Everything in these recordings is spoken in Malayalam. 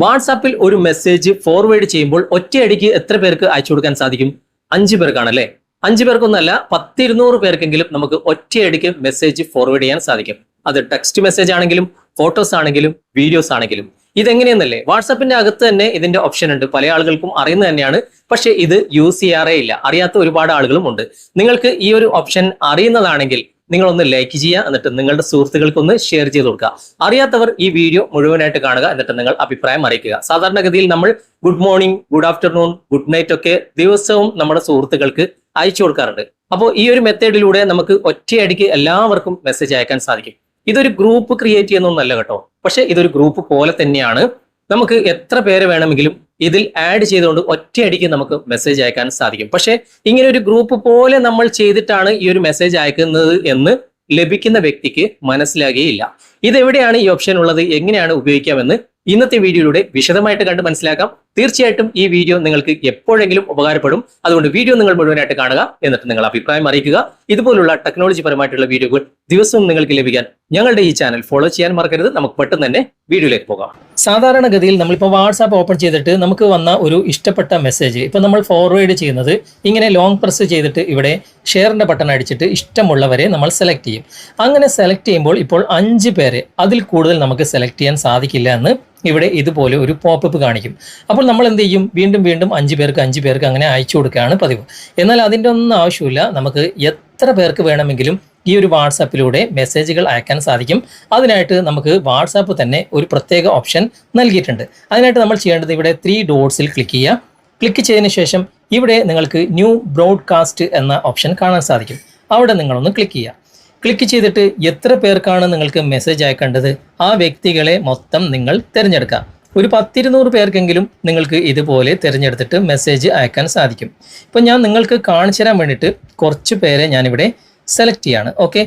വാട്സാപ്പിൽ ഒരു മെസ്സേജ് ഫോർവേഡ് ചെയ്യുമ്പോൾ ഒറ്റയടിക്ക് എത്ര പേർക്ക് അയച്ചു കൊടുക്കാൻ സാധിക്കും? അഞ്ചു പേർക്കാണല്ലേ? അഞ്ചു പേർക്കൊന്നല്ല പത്തിരുന്നൂറ് പേർക്കെങ്കിലും നമുക്ക് ഒറ്റയടിക്ക് മെസ്സേജ് ഫോർവേഡ് ചെയ്യാൻ സാധിക്കും. അത് ടെക്സ്റ്റ് മെസ്സേജ് ആണെങ്കിലും ഫോട്ടോസ് ആണെങ്കിലും വീഡിയോസ് ആണെങ്കിലും. ഇതെങ്ങനെയെന്നല്ലേ? വാട്സാപ്പിന്റെ അകത്ത് തന്നെ ഇതിന്റെ ഓപ്ഷൻ ഉണ്ട്. പല ആളുകൾക്കും അറിയുന്നത് തന്നെയാണ്. പക്ഷേ ഇത് യൂസ് ചെയ്യാറേ ഇല്ല. അറിയാത്ത ഒരുപാട് ആളുകളും ഉണ്ട്. നിങ്ങൾക്ക് ഈ ഒരു ഓപ്ഷൻ അറിയുന്നതാണെങ്കിൽ നിങ്ങളൊന്ന് ലൈക്ക് ചെയ്യുക എന്നിട്ട് നിങ്ങളുടെ സുഹൃത്തുക്കൾക്ക് ഒന്ന് ഷെയർ ചെയ്ത് കൊടുക്കുക. അറിയാത്തവർ ഈ വീഡിയോ മുഴുവനായിട്ട് കാണുക എന്നിട്ട് നിങ്ങൾ അഭിപ്രായം അറിയിക്കുക. സാധാരണഗതിയിൽ നമ്മൾ good morning good afternoon good night ഒക്കെ ദിവസവും നമ്മുടെ സുഹൃത്തുക്കൾക്ക് അയച്ചു കൊടുക്കാറുണ്ട്. അപ്പോൾ ഈ ഒരു മെത്തേഡിലൂടെ നമുക്ക് ഒറ്റയടിക്ക് എല്ലാവർക്കും മെസ്സേജ് അയക്കാൻ സാധിക്കും. ഇതൊരു ഗ്രൂപ്പ് ക്രിയേറ്റ് ചെയ്യുന്നൊന്നല്ല കേട്ടോ. പക്ഷെ ഇതൊരു ഗ്രൂപ്പ് പോലെ തന്നെയാണ് നമുക്ക് എത്ര പേര് വേണമെങ്കിലും ഇതിൽ ആഡ് ചെയ്തുകൊണ്ട് ഒറ്റയടിക്ക് നമുക്ക് മെസ്സേജ് അയക്കാൻ സാധിക്കും. പക്ഷേ ഇങ്ങനെ ഒരു ഗ്രൂപ്പ് പോലെ നമ്മൾ ചെയ്തിട്ടാണ് ഈ ഒരു മെസ്സേജ് അയക്കുന്നത് എന്ന് ലഭിക്കുന്ന വ്യക്തിക്ക് മനസ്സിലാകുകയില്ല. ഇതെവിടെയാണ് ഈ ഓപ്ഷൻ ഉള്ളത്? എങ്ങനെയാണ് ഉപയോഗിക്കാമെന്ന് ഇന്നത്തെ വീഡിയോയിലൂടെ വിശദമായിട്ട് കണ്ട് മനസ്സിലാക്കാം. തീർച്ചയായിട്ടും ഈ വീഡിയോ നിങ്ങൾക്ക് എപ്പോഴെങ്കിലും ഉപകാരപ്പെടും. അതുകൊണ്ട് വീഡിയോ നിങ്ങൾ മുഴുവനായിട്ട് കാണുക എന്നിട്ട് നിങ്ങൾ അഭിപ്രായം അറിയിക്കുക. ഇതുപോലുള്ള ടെക്നോളജി പരമായിട്ടുള്ള വീഡിയോകൾ ദിവസവും നിങ്ങൾക്ക് ലഭിക്കാൻ ഞങ്ങളുടെ ഈ ചാനൽ ഫോളോ ചെയ്യാൻ മറക്കരുത്. നമുക്ക് പെട്ടെന്ന് തന്നെ വീഡിയോയിലേക്ക് പോകാം. സാധാരണഗതിയിൽ നമ്മളിപ്പോൾ വാട്സാപ്പ് ഓപ്പൺ ചെയ്തിട്ട് നമുക്ക് വന്ന ഒരു ഇഷ്ടപ്പെട്ട മെസ്സേജ് ഇപ്പം നമ്മൾ ഫോർവേഡ് ചെയ്യുന്നത് ഇങ്ങനെ ലോങ് പ്രസ് ചെയ്തിട്ട് ഇവിടെ ഷെയറിന്റെ ബട്ടൺ അടിച്ചിട്ട് ഇഷ്ടമുള്ളവരെ നമ്മൾ സെലക്ട് ചെയ്യും. അങ്ങനെ സെലക്ട് ചെയ്യുമ്പോൾ ഇപ്പോൾ അഞ്ച് പേരെ അതിൽ കൂടുതൽ നമുക്ക് സെലക്ട് ചെയ്യാൻ സാധിക്കില്ല എന്ന് ഇവിടെ ഇതുപോലെ ഒരു പോപ്പപ്പ് കാണിക്കും. അപ്പോൾ നമ്മൾ എന്ത് ചെയ്യും? വീണ്ടും വീണ്ടും അഞ്ച് പേർക്ക് അഞ്ച് പേർക്ക് അങ്ങനെ അയച്ചു കൊടുക്കുകയാണ് പതിവ്. എന്നാൽ അതിന്റെ ഒന്നും ആവശ്യമില്ല. നമുക്ക് എത്ര പേർക്ക് വേണമെങ്കിലും ഈ ഒരു വാട്സാപ്പിലൂടെ മെസ്സേജുകൾ അയക്കാൻ സാധിക്കും. അതിനായിട്ട് നമുക്ക് വാട്സാപ്പ് തന്നെ ഒരു പ്രത്യേക ഓപ്ഷൻ നൽകിയിട്ടുണ്ട്. അതിനായിട്ട് നമ്മൾ ചെയ്യേണ്ടത് ഇവിടെ ത്രീ ഡോട്ട്സിൽ ക്ലിക്ക് ചെയ്യുക. ക്ലിക്ക് ചെയ്തതിന് ശേഷം ഇവിടെ നിങ്ങൾക്ക് ന്യൂ ബ്രോഡ്കാസ്റ്റ് എന്ന ഓപ്ഷൻ കാണാൻ സാധിക്കും. അവിടെ നിങ്ങളൊന്ന് ക്ലിക്ക് ചെയ്യുക. ക്ലിക്ക് ചെയ്തിട്ട് എത്ര പേർക്കാണ് നിങ്ങൾക്ക് മെസ്സേജ് അയക്കേണ്ടത് ആ വ്യക്തികളെ മൊത്തം നിങ്ങൾ തിരഞ്ഞെടുക്കുക ഒരു പത്തിരുന്നൂറ് പേർക്കെങ്കിലും നിങ്ങൾക്ക് ഇതുപോലെ തിരഞ്ഞെടുത്തിട്ട് മെസ്സേജ് അയക്കാൻ സാധിക്കും. ഇപ്പം ഞാൻ നിങ്ങൾക്ക് കാണിച്ചു തരാൻ വേണ്ടിയിട്ട് കുറച്ച് പേരെ ഞാനിവിടെ സെലക്ട് ചെയ്യാണ്. ഓക്കെ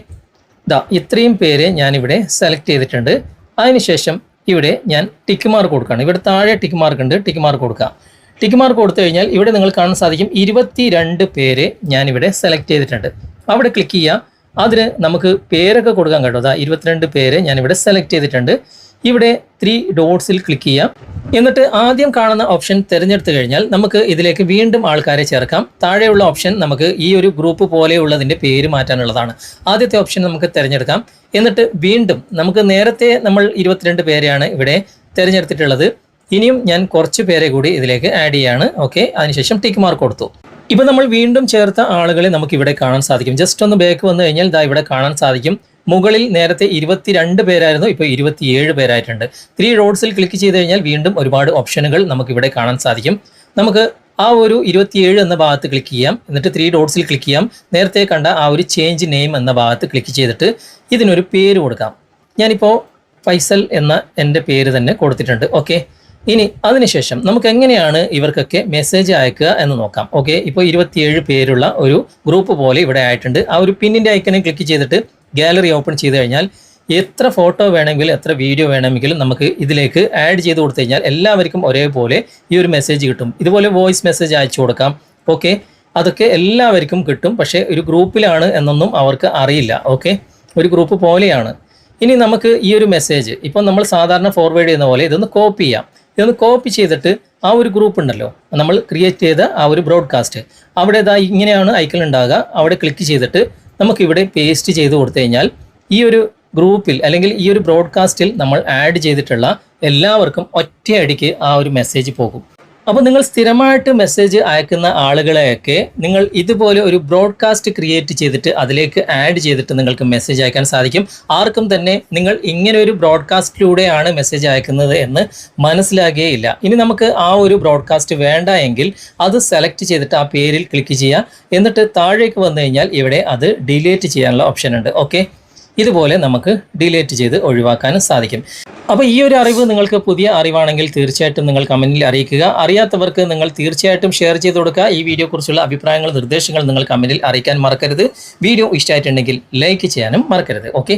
ദാ ഇത്രയും പേരെ ഞാനിവിടെ സെലക്ട് ചെയ്തിട്ടുണ്ട്. അതിനുശേഷം ഇവിടെ ഞാൻ ടിക്ക് മാർക്ക് കൊടുക്കുകയാണ്. ഇവിടെ താഴെ ടിക്ക് മാർക്ക് ഉണ്ട്. ടിക്ക് മാർക്ക് കൊടുക്കുക ടിക്ക് മാർക്ക് കൊടുത്തു കഴിഞ്ഞാൽ ഇവിടെ നിങ്ങൾ കാണാൻ സാധിക്കും. ഇരുപത്തി പേരെ ഞാനിവിടെ സെലക്ട് ചെയ്തിട്ടുണ്ട്. അവിടെ ക്ലിക്ക് ചെയ്യുക. അതിന് നമുക്ക് പേരൊക്കെ കൊടുക്കാൻ കേട്ടോ. അതാ ഇരുപത്തിരണ്ട് പേര് ഞാനിവിടെ സെലക്ട് ചെയ്തിട്ടുണ്ട്. ഇവിടെ ത്രീ ഡോട്ട്സിൽ ക്ലിക്ക് ചെയ്യാം. എന്നിട്ട് ആദ്യം കാണുന്ന ഓപ്ഷൻ തിരഞ്ഞെടുത്തു കഴിഞ്ഞാൽ നമുക്ക് ഇതിലേക്ക് വീണ്ടും ആൾക്കാരെ ചേർക്കാം. താഴെയുള്ള ഓപ്ഷൻ നമുക്ക് ഈ ഒരു ഗ്രൂപ്പ് പോലെയുള്ളതിന്റെ പേര് മാറ്റാനുള്ളതാണ്. ആദ്യത്തെ ഓപ്ഷൻ നമുക്ക് തിരഞ്ഞെടുക്കാം. എന്നിട്ട് വീണ്ടും നമുക്ക് നേരത്തെ നമ്മൾ ഇരുപത്തിരണ്ട് പേരെയാണ് ഇവിടെ തിരഞ്ഞെടുത്തിട്ടുള്ളത്. ഇനിയും ഞാൻ കുറച്ച് പേരെ കൂടി ഇതിലേക്ക് ആഡ് ചെയ്യാണ്. ഓക്കെ അതിനുശേഷം ടിക്ക് മാർക്ക് കൊടുത്തു. ഇപ്പം നമ്മൾ വീണ്ടും ചേർത്ത ആളുകളെ നമുക്ക് ഇവിടെ കാണാൻ സാധിക്കും. ജസ്റ്റ് ഒന്ന് ബാക്ക് വന്നു കഴിഞ്ഞാൽ ദാ ഇവിടെ കാണാൻ സാധിക്കും. മുകളിൽ നേരത്തെ ഇരുപത്തിരണ്ട് പേരായിരുന്നു ഇപ്പോൾ ഇരുപത്തിയേഴ് പേരായിട്ടുണ്ട്. ത്രീ റോഡ്സിൽ ക്ലിക്ക് ചെയ്ത് കഴിഞ്ഞാൽ വീണ്ടും ഒരുപാട് ഓപ്ഷനുകൾ നമുക്ക് ഇവിടെ കാണാൻ സാധിക്കും. നമുക്ക് ആ ഒരു ഇരുപത്തിയേഴ് എന്ന ഭാഗത്ത് ക്ലിക്ക് ചെയ്യാം. എന്നിട്ട് ത്രീ ഡോട്ട്സിൽ ക്ലിക്ക് ചെയ്യാം. നേരത്തെ കണ്ട ആ ഒരു ചേഞ്ച് നെയിം എന്ന ഭാഗത്ത് ക്ലിക്ക് ചെയ്തിട്ട് ഇതിനൊരു പേര് കൊടുക്കാം. ഞാനിപ്പോൾ ഫൈസൽ എന്ന എന്റെ പേര് തന്നെ കൊടുത്തിട്ടുണ്ട്. ഓക്കെ ഇനി അതിനുശേഷം നമുക്ക് എങ്ങനെയാണ് ഇവർക്കൊക്കെ മെസ്സേജ് അയക്കുക എന്ന് നോക്കാം. ഓക്കെ ഇപ്പോൾ ഇരുപത്തിയേഴ് പേരുള്ള ഒരു ഗ്രൂപ്പ് പോലെ ഇവിടെ ആയിട്ടുണ്ട്. ആ ഒരു പിന്നിന്റെ ഐക്കനെ ക്ലിക്ക് ചെയ്തിട്ട് ഗാലറി ഓപ്പൺ ചെയ്ത് കഴിഞ്ഞാൽ എത്ര ഫോട്ടോ വേണമെങ്കിലും എത്ര വീഡിയോ വേണമെങ്കിലും നമുക്ക് ഇതിലേക്ക് ആഡ് ചെയ്ത് കൊടുത്തു കഴിഞ്ഞാൽ എല്ലാവർക്കും ഒരേപോലെ ഈ ഒരു മെസ്സേജ് കിട്ടും. ഇതുപോലെ വോയിസ് മെസ്സേജ് അയച്ചു കൊടുക്കാം. ഓക്കെ അതൊക്കെ എല്ലാവർക്കും കിട്ടും. പക്ഷേ ഒരു ഗ്രൂപ്പിലാണ് എന്നൊന്നും അവർക്ക് അറിയില്ല. ഓക്കെ ഒരു ഗ്രൂപ്പ് പോലെയാണ്. ഇനി നമുക്ക് ഈ ഒരു മെസ്സേജ് ഇപ്പം നമ്മൾ സാധാരണ ഫോർവേഡ് ചെയ്യുന്ന പോലെ ഇതൊന്ന് കോപ്പി ചെയ്യാം. ഇതൊന്ന് കോപ്പി ചെയ്തിട്ട് ആ ഒരു ഗ്രൂപ്പ് ഉണ്ടല്ലോ. നമ്മൾ ക്രിയേറ്റ് ചെയ്ത ആ ഒരു ബ്രോഡ്കാസ്റ്റ് അവിടെ ഇതാ ഇങ്ങനെയാണ് ഐക്കൺ ഉണ്ടാകുക അവിടെ ക്ലിക്ക് ചെയ്തിട്ട് നമുക്കിവിടെ പേസ്റ്റ് ചെയ്ത് കൊടുത്തു കഴിഞ്ഞാൽ ഈ ഒരു ഗ്രൂപ്പിൽ അല്ലെങ്കിൽ ഈ ഒരു ബ്രോഡ്കാസ്റ്റിൽ നമ്മൾ ആഡ് ചെയ്തിട്ടുള്ള എല്ലാവർക്കും ഒറ്റയടിക്ക് ആ ഒരു മെസ്സേജ് പോകും. അപ്പോൾ നിങ്ങൾ സ്ഥിരമായിട്ട് മെസ്സേജ് അയക്കുന്ന ആളുകളെയൊക്കെ നിങ്ങൾ ഇതുപോലെ ഒരു ബ്രോഡ്കാസ്റ്റ് ക്രിയേറ്റ് ചെയ്തിട്ട് അതിലേക്ക് ആഡ് ചെയ്തിട്ട് നിങ്ങൾക്ക് മെസ്സേജ് അയക്കാൻ സാധിക്കും. ആർക്കും തന്നെ നിങ്ങൾ ഇങ്ങനെ ഒരു ബ്രോഡ്കാസ്റ്റിലൂടെയാണ് മെസ്സേജ് അയക്കുന്നത് എന്ന് മനസ്സിലാകുകയില്ല. ഇനി നമുക്ക് ആ ഒരു ബ്രോഡ്കാസ്റ്റ് വേണ്ട എങ്കിൽ അത് സെലക്ട് ചെയ്തിട്ട് ആ പേരിൽ ക്ലിക്ക് ചെയ്യുക. എന്നിട്ട് താഴേക്ക് വന്നു കഴിഞ്ഞാൽ ഇവിടെ അത് ഡിലീറ്റ് ചെയ്യാനുള്ള ഓപ്ഷൻ ഉണ്ട്. ഓക്കെ ഇതുപോലെ നമുക്ക് ഡിലേറ്റ് ചെയ്ത് ഒഴിവാക്കാനും സാധിക്കും. അപ്പോൾ ഈ ഒരു അറിവ് നിങ്ങൾക്ക് പുതിയ അറിവാണെങ്കിൽ തീർച്ചയായിട്ടും നിങ്ങൾ കമന്റിൽ അറിയിക്കുക. അറിയാത്തവർക്ക് നിങ്ങൾ തീർച്ചയായിട്ടും ഷെയർ ചെയ്ത് കൊടുക്കുക. ഈ വീഡിയോക്കുറിച്ചുള്ള അഭിപ്രായങ്ങൾ നിർദ്ദേശങ്ങൾ നിങ്ങൾ കമന്റിൽ അറിയിക്കാൻ മറക്കരുത്. വീഡിയോ ഇഷ്ടമായിട്ടുണ്ടെങ്കിൽ ലൈക്ക് ചെയ്യാനും മറക്കരുത്. ഓക്കെ